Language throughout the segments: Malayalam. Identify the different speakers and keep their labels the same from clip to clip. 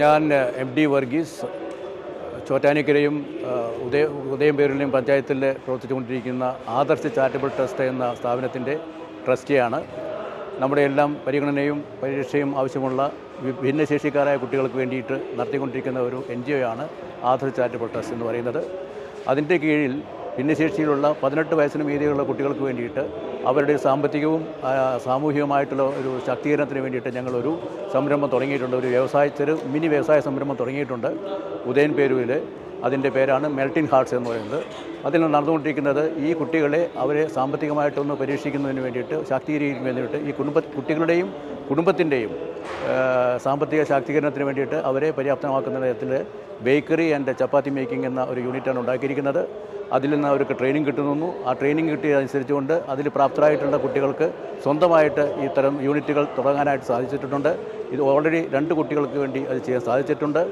Speaker 1: ഞാൻ എം ഡി വർഗീസ് ചോറ്റാനിക്കരയും ഉദയ ഉദയം പേരിലെയും പഞ്ചായത്തിൽ പ്രവർത്തിച്ചുകൊണ്ടിരിക്കുന്ന ആദർശ് ചാരിറ്റബിൾ ട്രസ്റ്റ് എന്ന സ്ഥാപനത്തിന്റെ ട്രസ്റ്റിയാണ്. നമ്മുടെ എല്ലാം പരിഗണനയും പരിരക്ഷയും ആവശ്യമുള്ള ഭിന്നശേഷിക്കാരായ കുട്ടികൾക്ക് വേണ്ടിയിട്ട് നടത്തിക്കൊണ്ടിരിക്കുന്ന ഒരു എൻ ജി ഒ ആണ് ആദർശ് ചാരിറ്റബിൾ ട്രസ്റ്റ് എന്ന് പറയുന്നത്. അതിന്റെ കീഴിൽ ഭിന്നശേഷിയിലുള്ള പതിനെട്ട് വയസ്സിന് മീതിയുള്ള കുട്ടികൾക്ക് വേണ്ടിയിട്ട് അവരുടെ സാമ്പത്തികവും സാമൂഹികവുമായിട്ടുള്ള ഒരു ശാക്തീകരണത്തിന് വേണ്ടിയിട്ട് ഞങ്ങളൊരു സംരംഭം തുടങ്ങിയിട്ടുണ്ട്. ഒരു വ്യവസായ ചെറു മിനി വ്യവസായ സംരംഭം തുടങ്ങിയിട്ടുണ്ട്. ഉദയൻ പേരൂരിൽ അതിന്റെ പേരാണ് മെൽറ്റിൻ ഹാർട്സ് എന്ന് പറയുന്നത്. അതിൽ നടന്നുകൊണ്ടിരിക്കുന്നത് ഈ കുട്ടികളെ അവരെ സാമ്പത്തികമായിട്ടൊന്ന് പരീക്ഷിക്കുന്നതിന് വേണ്ടിയിട്ട് ശാക്തീകരിക്കുന്നതിന് വേണ്ടിയിട്ട് ഈ കുടുംബ കുട്ടികളുടെയും കുടുംബത്തിന്റെയും സാമ്പത്തിക ശാക്തീകരണത്തിന് വേണ്ടിയിട്ട് അവരെ പര്യാപ്തമാക്കുന്ന തരത്തിൽ ബേക്കറി ആൻഡ് ചപ്പാത്തി മേക്കിംഗ് എന്ന ഒരു യൂണിറ്റാണ് ഉണ്ടാക്കിയിരിക്കുന്നത്. അതിൽ നിന്ന് അവർക്ക് ട്രെയിനിങ് കിട്ടുന്നു. ആ ട്രെയിനിങ് കിട്ടിയതനുസരിച്ചുകൊണ്ട് അതിൽ പ്രാപ്തരായിട്ടുള്ള കുട്ടികൾക്ക് സ്വന്തമായിട്ട് ഇത്തരം യൂണിറ്റുകൾ തുടങ്ങാനായിട്ട് സാധിച്ചിട്ടുണ്ട്. ഇത് ഓൾറെഡി രണ്ട് കുട്ടികൾക്ക് വേണ്ടി അത് ചെയ്യാൻ സാധിച്ചിട്ടുണ്ട്.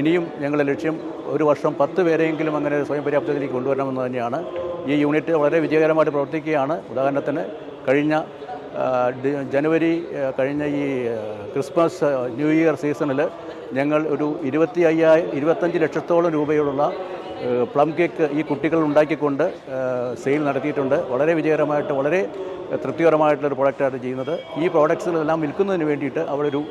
Speaker 1: ഇനിയും ഞങ്ങളുടെ ലക്ഷ്യം ഒരു വർഷം പത്ത് പേരെയെങ്കിലും അങ്ങനെ സ്വയം പര്യാപ്തതയിലേക്ക് കൊണ്ടുവരണമെന്ന് തന്നെയാണ്. ഈ യൂണിറ്റ് വളരെ വിജയകരമായിട്ട് പ്രവർത്തിക്കുകയാണ്. ഉദാഹരണത്തിന് കഴിഞ്ഞ ജനുവരി കഴിഞ്ഞ ഈ ക്രിസ്മസ് ന്യൂ ഇയർ സീസണിൽ ഞങ്ങൾ ഒരു ഇരുപത്തി അയ്യായിരം ഇരുപത്തഞ്ച് ലക്ഷത്തോളം രൂപയുള്ള പ്ലം കേക്ക് ഈ കുട്ടികൾ ഉണ്ടാക്കിക്കൊണ്ട് സെയിൽ നടത്തിയിട്ടുണ്ട്. വളരെ വിജയകരമായിട്ട് വളരെ തൃപ്തികരമായിട്ടുള്ളൊരു പ്രോഡക്റ്റാണ് ചെയ്യുന്നത്. ഈ പ്രോഡക്ട്സുകളെല്ലാം വിൽക്കുന്നതിന് വേണ്ടിയിട്ട് അവിടെ ഒരു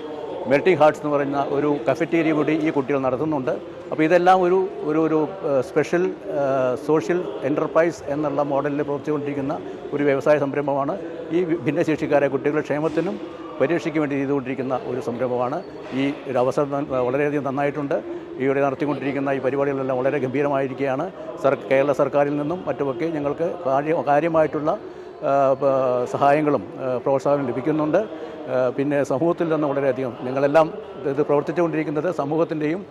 Speaker 1: മെൽറ്റിംഗ് ഹാർട്സ് എന്ന് പറയുന്ന ഒരു കഫറ്റേരിയ കൂടി ഈ കുട്ടികൾ നടത്തുന്നുണ്ട്. അപ്പോൾ ഇതെല്ലാം ഒരു ഒരു ഒരു സ്പെഷ്യൽ സോഷ്യൽ എന്റർപ്രൈസ് എന്നുള്ള മോഡലിൽ പ്രവർത്തിച്ചുകൊണ്ടിരിക്കുന്ന ഒരു വ്യവസായ സംരംഭമാണ്. ഈ ഭിന്നശേഷിക്കാരെ കുട്ടികളുടെ ക്ഷേമത്തിനും പരീക്ഷയ്ക്ക് വേണ്ടി ചെയ്തുകൊണ്ടിരിക്കുന്ന ഒരു സംരംഭമാണ്. ഈ ഒരു അവസരം വളരെയധികം നന്നായിട്ടുണ്ട്. ഇവിടെ നടത്തിക്കൊണ്ടിരിക്കുന്ന ഈ പരിപാടികളെല്ലാം വളരെ ഗംഭീരമായിരിക്കുകയാണ്. സർ കേരള സർക്കാരിൽ നിന്നും മറ്റുമൊക്കെ ഞങ്ങൾക്ക് കാര്യ കാര്യമായിട്ടുള്ള സഹായങ്ങളും പ്രോത്സാഹനം ലഭിക്കുന്നുണ്ട്. പിന്നെ സമൂഹത്തിൽ നിന്ന് വളരെയധികം ഞങ്ങളെല്ലാം ഇത് പ്രവർത്തിച്ചുകൊണ്ടിരിക്കുന്നത് സമൂഹത്തിന്റെയും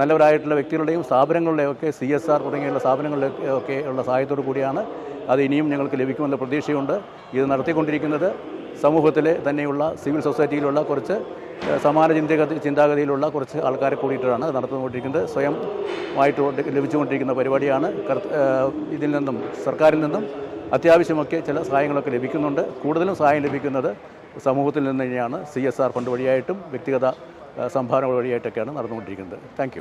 Speaker 1: നല്ലവരായിട്ടുള്ള വ്യക്തികളുടെയും സ്ഥാപനങ്ങളുടെയും ഒക്കെ സി എസ് ആർ തുടങ്ങിയുള്ള സ്ഥാപനങ്ങളുടെയൊക്കെ ഒക്കെ ഉള്ള സഹായത്തോടു കൂടിയാണ്. അത് ഇനിയും ഞങ്ങൾക്ക് ലഭിക്കുമെന്ന പ്രതീക്ഷയുണ്ട്. ഇത് നടത്തിക്കൊണ്ടിരിക്കുന്നത് സമൂഹത്തിലെ തന്നെയുള്ള സിവിൽ സൊസൈറ്റിയിലുള്ള കുറച്ച് സമാന ചിന്തഗതി ചിന്താഗതിയിലുള്ള കുറച്ച് ആൾക്കാരെ കൂടിയിട്ടാണ് ഇത് നടത്തിക്കൊണ്ടിരിക്കുന്നത് സ്വയം ആയിട്ട് കൊണ്ട് ലഭിച്ചുകൊണ്ടിരിക്കുന്ന പരിപാടിയാണ്. ഇതിൽ നിന്നും സർക്കാരിൽ നിന്നും അത്യാവശ്യമൊക്കെ ചില സഹായങ്ങളൊക്കെ ലഭിക്കുന്നുണ്ട്. കൂടുതലും സഹായം ലഭിക്കുന്നത് സമൂഹത്തിൽ നിന്ന് തന്നെയാണ്. സി എസ് ആർ ഫണ്ട് വഴിയായിട്ടും വ്യക്തിഗത സംഭാവനകൾ വഴിയായിട്ടൊക്കെയാണ് നടന്നുകൊണ്ടിരിക്കുന്നത്. താങ്ക്